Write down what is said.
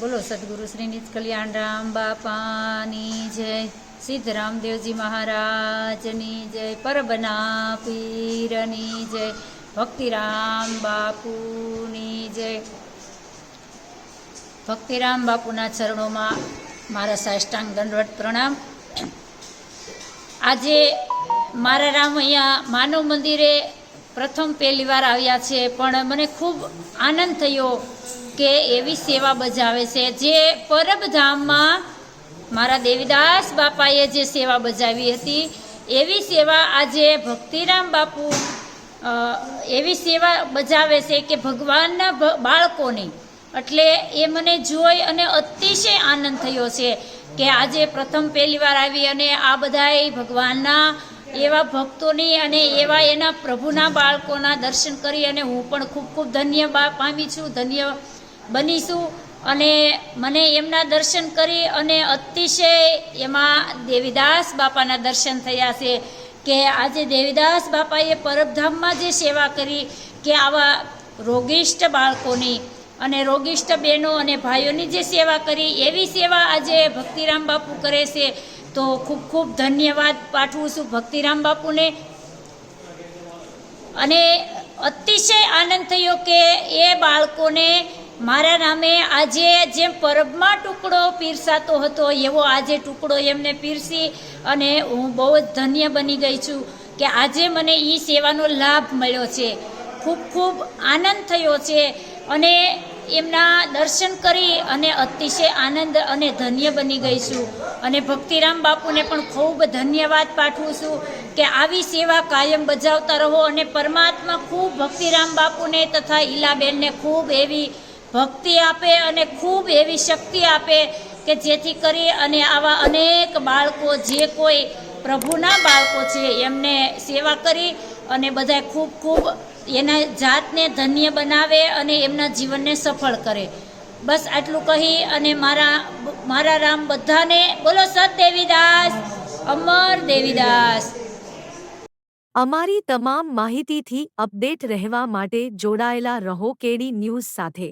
બોલો સદગુરુ શ્રી નિત કલ્યાણ રામ બાપાની જય. સિદ્ધ રામદેવજી મહારાજની જય. પરબના પીરની જય ભક્તિરામ બાપુની જય. ભક્તિરામ બાપુના ચરણોમાં મારા સાષ્ટાંગ દંડવટ પ્રણામ. આજે મારા રામ અહીંયા માનવ મંદિરે પ્રથમ પહેલી વાર આવ્યા છે, પણ મને ખૂબ આનંદ થયો કે એવી સેવા બજાવે છે, જે પરબધામમાં મારા દેવીદાસ બાપાએ જે સેવા બજાવી હતી, એવી સેવા આજે ભક્તિરામ બાપુ એવી સેવા બજાવે છે કે ભગવાનના બાળકોની. એટલે એ મને જોઈ અને અતિશય આનંદ થયો છે કે આજે પ્રથમ પહેલી વાર આવી અને આ બધાય ભગવાનના એવા ભક્તોની અને એવા એના પ્રભુના બાળકોના દર્શન કરી અને હું પણ ખૂબ ખૂબ ધન્ય પામી છું, ધન્ય બનીશું અને મને એમના દર્શન કરી અને અતિશય એમાં દેવીદાસ બાપાના દર્શન થયા છે કે આજે દેવીદાસ બાપાએ પરબધામમાં જે સેવા કરી કે આવા રોગિષ્ટ બાળકોની અને રોગિષ્ટ બહેનો અને ભાઈઓની જે સેવા કરી, એવી સેવા આજે ભક્તિરામ બાપુ કરે છે. તો ખૂબ ખૂબ ધન્યવાદ પાઠવું છું ભક્તિરામ બાપુને. અને અતિશય આનંદ થયો કે એ બાળકોને મારા નામે આજે જેમ પરબમાં ટુકડો પીરસાતો હતો, એવો આજે ટુકડો એમને પીરસી અને હું બહુ જ ધન્ય બની ગઈ છું કે આજે મને એ સેવાનો લાભ મળ્યો છે. ખૂબ ખૂબ આનંદ થયો છે. અને એમના દર્શન કરી અને અતિશય આનંદ અને ધન્ય બની ગઈ છું. અને ભક્તિરામ બાપુને પણ ખૂબ ધન્યવાદ પાઠવું છું કે આવી સેવા કાયમ બજાવતા રહો અને પરમાત્મા ખૂબ ભક્તિરામ બાપુને તથા ઈલાબેનને ખૂબ એવી ભક્તિ આપે અને ખૂબ એવી શક્તિ આપે કે જેથી કરી અને આવા અનેક બાળકો જે કોઈ પ્રભુના બાળકો છે એમને સેવા કરી અને બધા ખૂબ ખૂબ એના જાતને ધન્ય બનાવે અને એમના જીવનને સફળ કરે. બસ આટલું કહી અને મારા મારા રામ બધાને બોલો સત દેવીદાસ અમર દેવીદાસ. અમારી તમામ માહિતીથી અપડેટ રહેવા માટે જોડાયેલા રહો કેડી ન્યૂઝ સાથે.